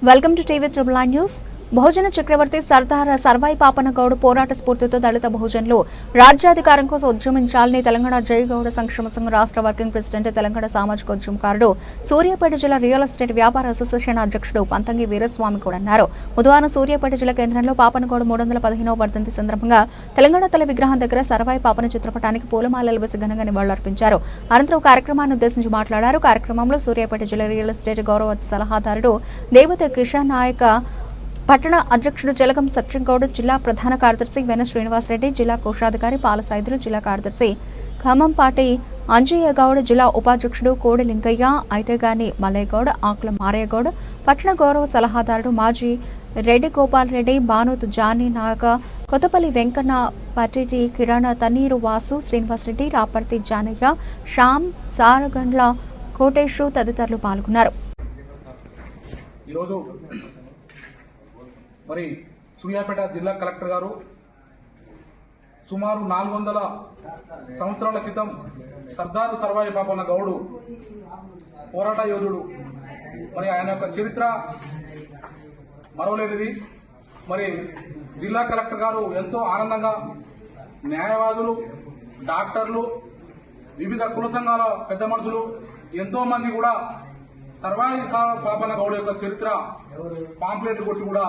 welcome to TV triple nine news బహుజన చక్రవర్తి సర్దార్ సర్వాయి పాపనగౌడ్ పోరాట స్ఫూర్తితో దళిత బహుజనులు రాజ్యాధికారం కోసం ఉద్యమించాలని తెలంగాణ జయగౌడ సంక్షేమ సంఘం రాష్ట్ర వర్కింగ్ ప్రెసిడెంట్ తెలంగాణ సామాజిక ఉద్యమకారుడు సూర్యాపేట జిల్లా రియల్ ఎస్టేట్ వ్యాపార అసోసియేషన్ అధ్యక్షుడు పంతంగి వీరస్వామి కూడా అన్నారు బుధవారం సూర్యాపేట జిల్లా కేంద్రంలో పాపనగౌడ్ మూడు వందల పదిహేనవ వర్ధంతి సందర్భంగా తెలంగాణ తల విగ్రహం దగ్గర సర్వాయి పాపన చిత్రపటానికి పూలమాలలు వేసి ఘనంగా నివాళులర్పించారు. అనంతరం కార్యక్రమాన్ని ఉద్దేశించి మాట్లాడారు. కార్యక్రమంలో సూర్యాపేట జిల్లా రియల్ ఎస్టేట్ గౌరవ సలహాదారుడు దేవత కిషన్ నాయక పట్టణ అధ్యక్షుడు జలగం సత్యంగౌడ్ జిల్లా ప్రధాన కార్యదర్శి వెన శ్రీనివాసరెడ్డి జిల్లా కోశాధికారి పాలసాయిదులు జిల్లా కార్యదర్శి ఖమ్మంపాటి అంజయ్య గౌడ్ జిల్లా ఉపాధ్యక్షుడు కోడి లింగయ్య అయితేగాని మల్లయ్యగౌడ్ ఆకుల మారయ్యగౌడ్ పట్టణ గౌరవ సలహాదారుడు మాజీ రెడ్డి గోపాల్ రెడ్డి బానోతు జానీ నాగ కొత్తపల్లి వెంకన్న పటిటి కిరణ్ తన్నీరు వాసు శ్రీనివాసరెడ్డి రాపర్తి జానయ్య శ్యామ్ సారగండ్ల కోటేశు తదితరులు పాల్గొన్నారు. ఈరోజు మరి సూర్యాపేట జిల్లా కలెక్టర్ గారు సుమారు నాలుగు వందల సంవత్సరాల క్రితం సర్దారు సర్వాయి పాపన్న గౌడు పోరాట యోధుడు. మరి ఆయన యొక్క చరిత్ర మరవలేనిది. మరి జిల్లా కలెక్టర్ గారు ఎంతో ఆనందంగా న్యాయవాదులు డాక్టర్లు వివిధ కుల సంఘాల పెద్ద మనుషులు ఎంతో మంది కూడా సర్వాయి సా- పాపన్న గౌడ యొక్క చరిత్ర పాంప్లెట్ కొట్టి కూడా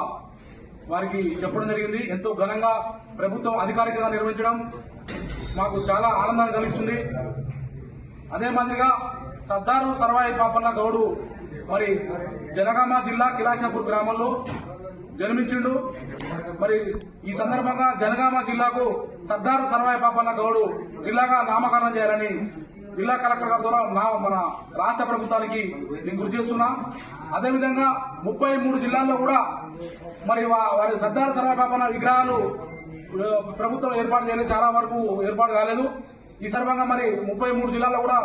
వారికి చెప్పడం జరిగింది. ఎంతో ఘనంగా ప్రభుత్వం అధికారికంగా నిర్వహించడం మాకు చాలా ఆనందాన్ని కలిగిస్తుంది. అదే మాదిరిగా సర్దారు సర్వాయి పాపన్న గౌడు మరి జనగామ జిల్లా కిలాషాపూర్ గ్రామంలో జన్మించిండు. మరి ఈ సందర్భంగా జనగామ జిల్లాకు సర్దార్ సర్వాయి పాపన్న గౌడు జిల్లాగా నామకరణం చేయాలని జిల్లా కలెక్టర్ గారి ద్వారా నా మన రాష్ట్ర ప్రభుత్వానికి నేను గుర్తు చేస్తున్నా. అదేవిధంగా ముప్పై మూడు జిల్లాల్లో కూడా మరి వారి సర్దార్ సర్వాయి పాపన్న విగ్రహాలు ప్రభుత్వం ఏర్పాటు చేయలేదు. చాలా వరకు ఏర్పాటు కాలేదు. ఈ సందర్భంగా మరి ముప్పై మూడు జిల్లాల్లో కూడా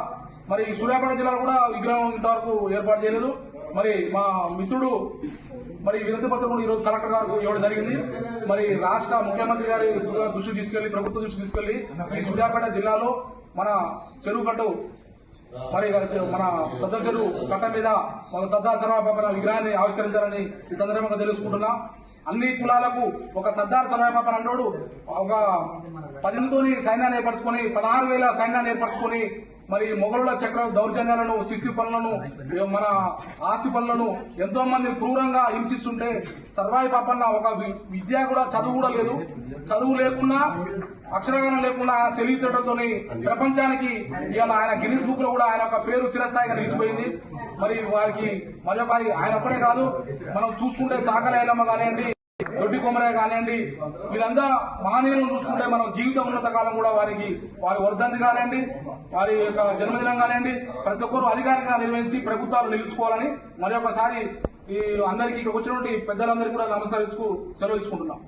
మరి సూర్యాపేట జిల్లాలో కూడా విగ్రహం ఇంతవరకు ఏర్పాటు చేయలేదు. మరి మా మిత్రుడు మరి వినతి పత్రం కూడా ఈరోజు కలెక్టర్ గారు ఇవ్వడం జరిగింది. మరి రాష్ట్ర ముఖ్యమంత్రి గారి దృష్టి తీసుకెళ్ళి ప్రభుత్వ దృష్టి తీసుకెళ్ళి ఈ సూర్యాపేట జిల్లాలో మన చెరువు గట్టు మరి మన సద్దర్ చెరువు కట్ట మీద మన సర్దార్ సర్వాపన విగ్రహాన్ని ఆవిష్కరించాలని ఈ సందర్భంగా తెలుసుకుంటున్నా. అన్ని కులాలకు ఒక సర్దార్ సర్వాపన అన్నోడు ఒక పదిహేనుతోని సైన్యాన్ని ఏర్పరచుకొని పదహారు వేల సైన్యాన్ని ఏర్పరచుకొని మరి మొఘలుల చక్ర దౌర్జన్యాలను శిశు పనులను మన ఆస్తి పనులను ఎంతో మంది క్రూరంగా హింసిస్తుంటే సర్వాయి పాపన్న ఒక విద్య కూడా చదువు కూడా లేదు. చదువు లేకున్నా అక్షరగానం లేకుండా ఆయన తెలివితేటలతోని ప్రపంచానికి ఇవాళ ఆయన గిన్నిస్ బుక్లో కూడా ఆయన ఒక పేరు చిరస్థాయిగా నిలిచిపోయింది. మరి వారికి మరొకరి ఆయన ఒక్కడే కాదు మనం చూసుకుంటే చాకలేనమ్మ కానివ్వండి దొడ్డి కొమరయ్య కానివ్వండి వీళ్ళంతా మహనీయులను చూసుకుంటే మనం జీవితం ఉన్నంత కాలం కూడా వారికి వారి వర్ధంతి కానివ్వండి వారి యొక్క జన్మదినం కానివ్వండి ప్రతి ఒక్కరూ అధికారికంగా నిర్వహించి ప్రభుత్వాలు నిలుచుకోవాలని మరొకసారి ఈ అందరికీ ఇక్కడ వచ్చినటువంటి పెద్దలందరికీ కూడా నమస్కరిస్తూ సెలవు తీసుకుంటున్నాం.